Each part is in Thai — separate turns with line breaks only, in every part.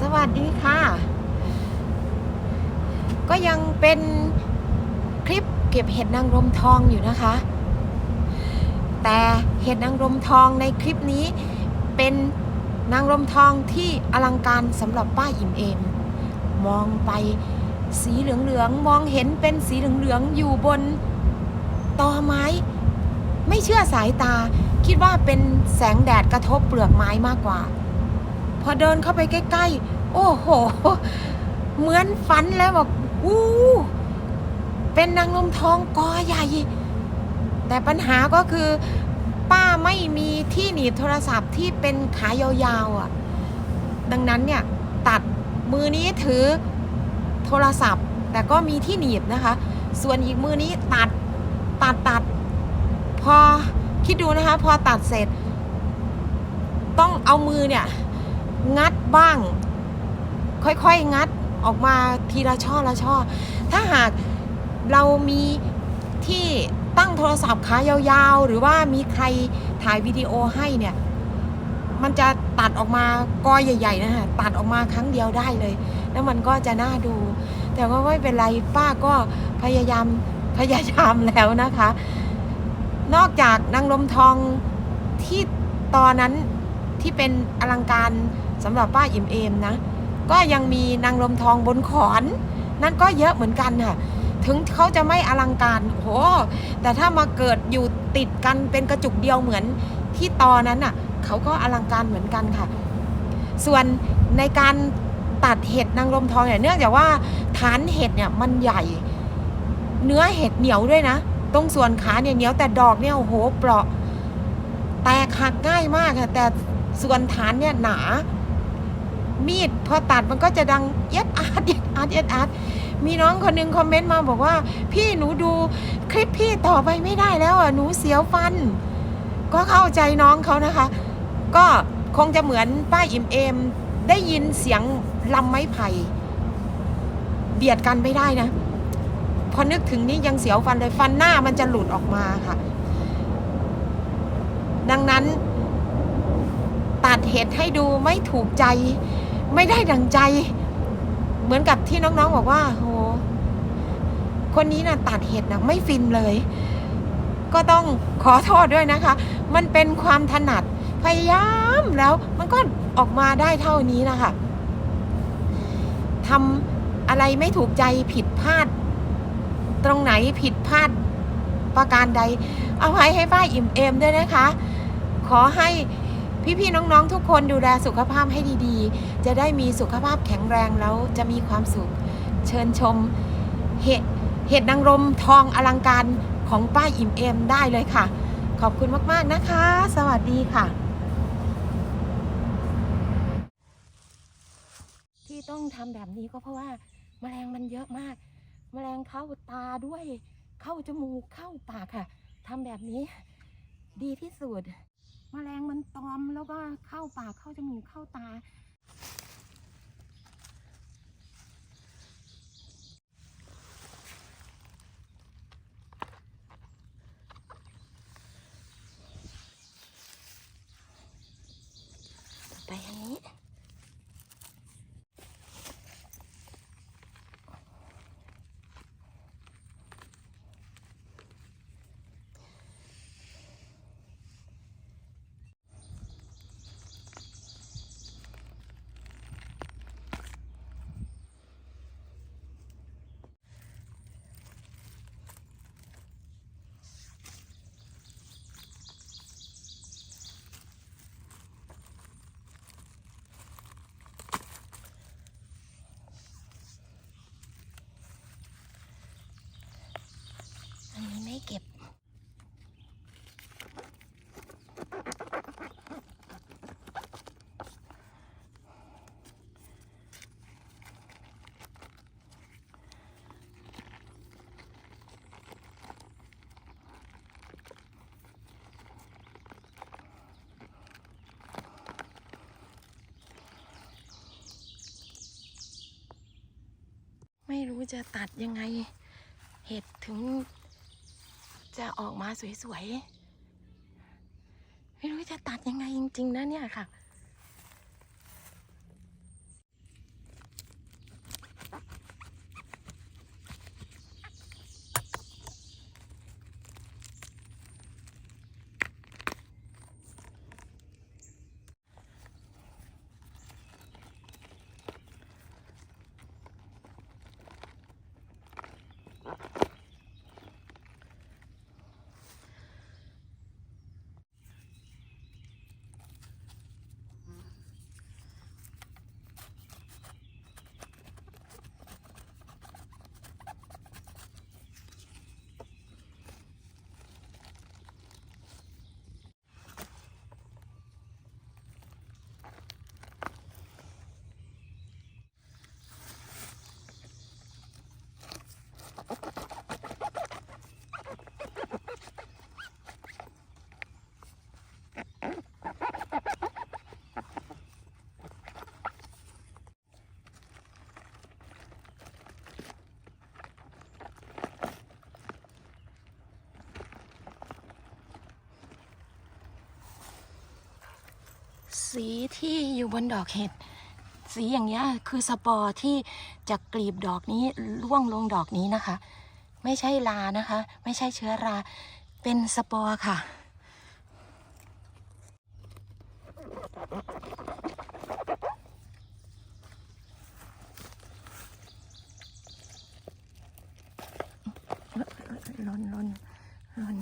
สวัสดีค่ะ ก็ยังเป็นคลิปเก็บเห็ดนางรมทองอยู่นะคะ แต่เห็ดนางรมทองในคลิปนี้เป็นนางรมทองที่อลังการสำหรับป้าอิ่มเอม มองไปสีเหลืองๆมองเห็นเป็นสีเหลืองๆอยู่บนตอไม้ ไม่เชื่อสายตา คิดว่าเป็นแสงแดดกระทบเปลือกไม้มากกว่า พอเดินเข้าไปใกล้ๆ โอ้โห เหมือนฝันแล้วบอกอู้เป็นนางลมทองกอใหญ่ แต่ปัญหาก็คือ ป้าไม่มีที่หนีบโทรศัพท์ที่เป็นขายาวๆอะ ดังนั้นเนี่ยตัดมือนี้ถือโทรศัพท์ แต่ก็มีที่หนีบนะคะ ส่วนอีกมือนี้ตัดตัดตัด พอคิดดูนะคะ พอตัดเสร็จ ต้องเอามือเนี่ย งัดบ้าง ค่อยๆ งัดออกมาทีละช่อละช่อ ถ้าหากเรามีที่ตั้งโทรศัพท์ขายาวๆ หรือว่ามีใครถ่ายวิดีโอให้เนี่ย มันจะตัดออกมากอใหญ่ๆนะฮะตัดออกมาครั้งเดียวได้เลย แล้วมันก็จะน่าดู แต่ว่าไม่เป็นไรป้าก็พยายามพยายามแล้วนะคะ นอกจากนางลมทองที่ตอนนั้นที่เป็นอลังการ สำหรับป้าอิ่มเอมนะ ก็ยังมีนางลมทองบนขอน นั่นก็เยอะเหมือนกันค่ะ ถึงเขาจะไม่อลังการโหแต่ถ้ามาเกิดอยู่ติดกันเป็นกระจุกเดียวเหมือนที่ตอนั้นน่ะเขาก็อลังการเหมือนกันค่ะ ส่วนในการตัดเห็ดนางลมทองเนี่ยเนื่องจากว่าฐานเห็ดเนี่ยมันใหญ่ เนื้อเห็ดเหนียวด้วยนะตรงส่วนขาเนี่ยเหนียวแต่ดอกเนี่ยโอ้โหเปราะ แตกหักง่ายมากค่ะแต่ส่วนฐานเนี่ยหนา มีดพอตัดมันก็จะดังเย็ดอาร์ตเย็ดอาร์ตเย็ดอาร์ตมีน้องคนหนึงคอมเมนต์มาบอกว่า พี่หนูดูคลิปพี่ต่อไปไม่ได้แล้วอะหนูเสียวฟัน ก็เข้าใจน้องเขานะคะ ก็คงจะเหมือนป้าอิ่มเอม ได้ยินเสียงลำไม้ไผ่เบียดกันไม่ได้นะ พอนึกถึงนี้ยังเสียวฟันเลยฟันหน้ามันจะหลุดออกมาค่ะ ดังนั้นตัดเห็ดให้ดูไม่ถูกใจ ไม่ได้ดังใจ เหมือนกับที่น้องๆบอกว่าโหคนนี้นะตัดเห็ดนะไม่ฟินเลย ก็ต้องขอโทษด้วยนะคะ มันเป็นความถนัดพยายามแล้วมันก็ออกมาได้เท่านี้นะคะทำอะไรไม่ถูกใจผิดพลาด ตรงไหนผิดพลาดประการใด เอาไว้ให้ป้าอิ่มเอมด้วยนะคะ ขอให้ พี่ๆน้องๆทุกคนดูแลสุขภาพให้ดีๆ จะได้มีสุขภาพแข็งแรงแล้วจะมีความสุข เชิญชมเห็ดเห็ดนางรมทองอลังการของป้าอิ่มเอมได้เลยค่ะ ขอบคุณมากๆนะคะ สวัสดีค่ะ ที่ต้องทำแบบนี้ก็เพราะว่าแมลงมันเยอะมาก แมลงเข้าตาด้วย เข้าจมูกเข้าปากค่ะทำแบบนี้ดีที่สุด แมลงมันตอมแล้วก็เข้าปากเข้าจมูกเข้าตา เก็บ ไม่รู้จะตัดยังไง เห็ดถึง จะออกมาสวยๆ ไม่รู้จะตัดยังไงจริง ๆ นะเนี่ยค่ะ สีที่อยู่บนดอกเห็ด สีอย่างเงี้ยคือสปอร์ที่จากกลีบดอกนี้ร่วงลงดอกนี้นะคะ ไม่ใช่ลานะคะ ไม่ใช่เชื้อรา เป็นสปอร์ค่ะลนลนลน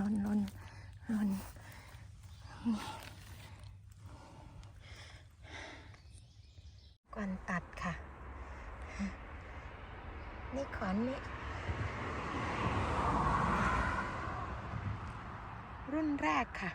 ลนลนลนก่อน ตัดค่ะ นี่ขอนนี่รุ่นแรกค่ะ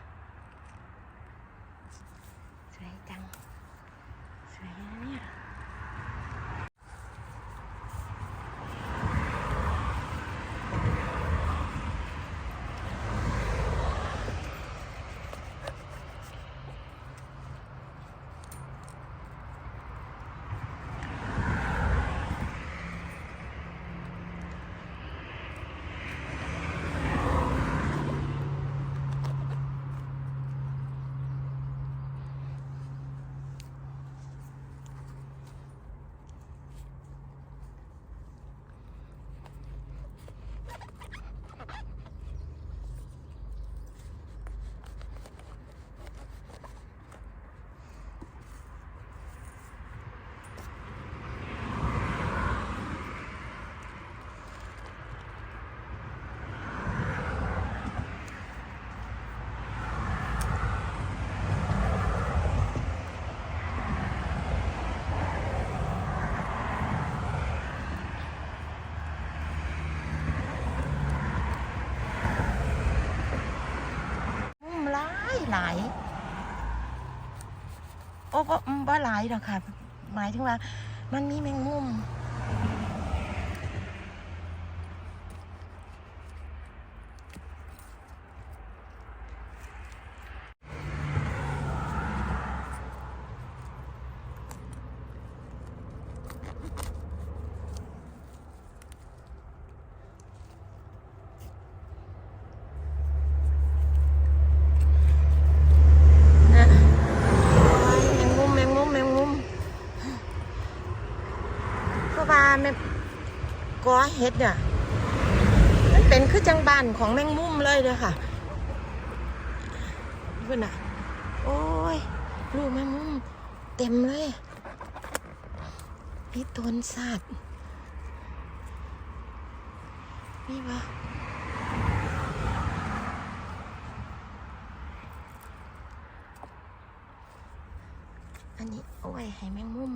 โอ้บ่บ่หลายหรอกค่ะ หมายถึงว่า มันมีแมงมุม นะโอ้ยแมงมุมแมงมุมแมงมุมเพราะว่าแม่ก อเห็ดเนี่ยมันเป็นคือจังบานของแมงมุมเลยเลยค่ะคุณน่ะ โอ้ย ลูกแมงมุมเต็มเลยนี่ตนสัตว์นี่วะอันนี้เอาไว้ให้แมงมุม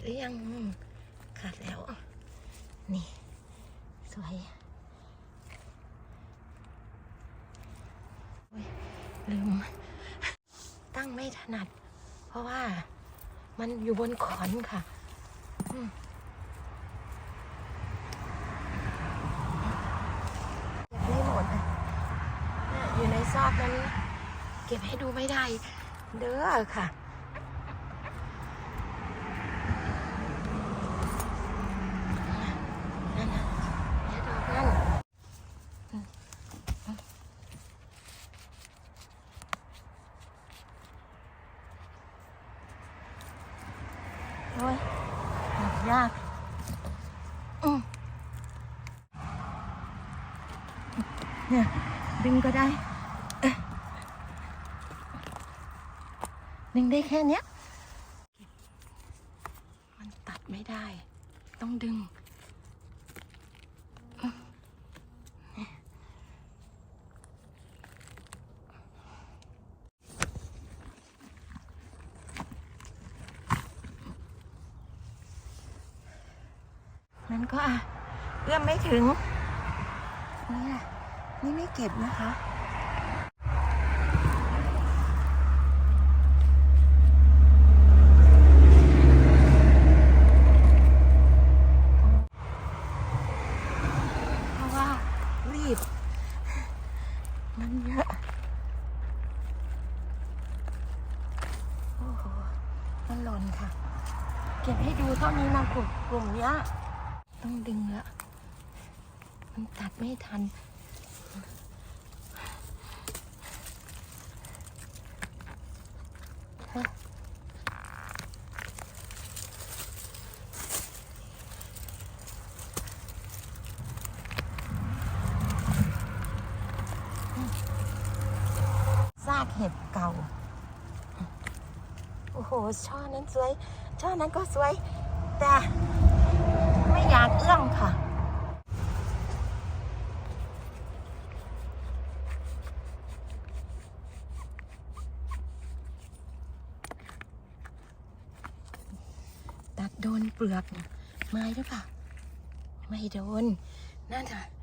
หรือยังขาดแล้ว นี่ สวยลืม ตั้งไม่ถนัด เพราะว่ามันอยู่บนขอนค่ะอืมเก็บไม่หมดนี่อยู่ในซอกนั้น เก็บให้ดูไม่ได้ เด้อค่ะ นั่นน่ะเดี๋ยวดอกนั่นอืมอืมโอ้ยหา ยากอืม เนี่ยดึงก็ได้ดึงได้แค่เนี้ย มันตัดไม่ได้ ต้องดึงมันก็อะเอื้อมไม่ถึงนี่อะ นี่ไม่เก็บนะคะ เพราะว่ารีบ มันเยอะ โอ้โห มันหล่นค่ะ เก็บให้ดูเท่านี้นะกลุ่มกลุ่มเนี้ย ต้องดึงละ มันตัดไม่ทันากเห็ดเก่า โอ้โห ช่อนั้นสวย ช่อนั้นก็สวย แต่ไม่อยากเอื้อมค่ะ ตัดโดนเปลือกไม้หรือเปล่าไม่โดน นั่นน่ะ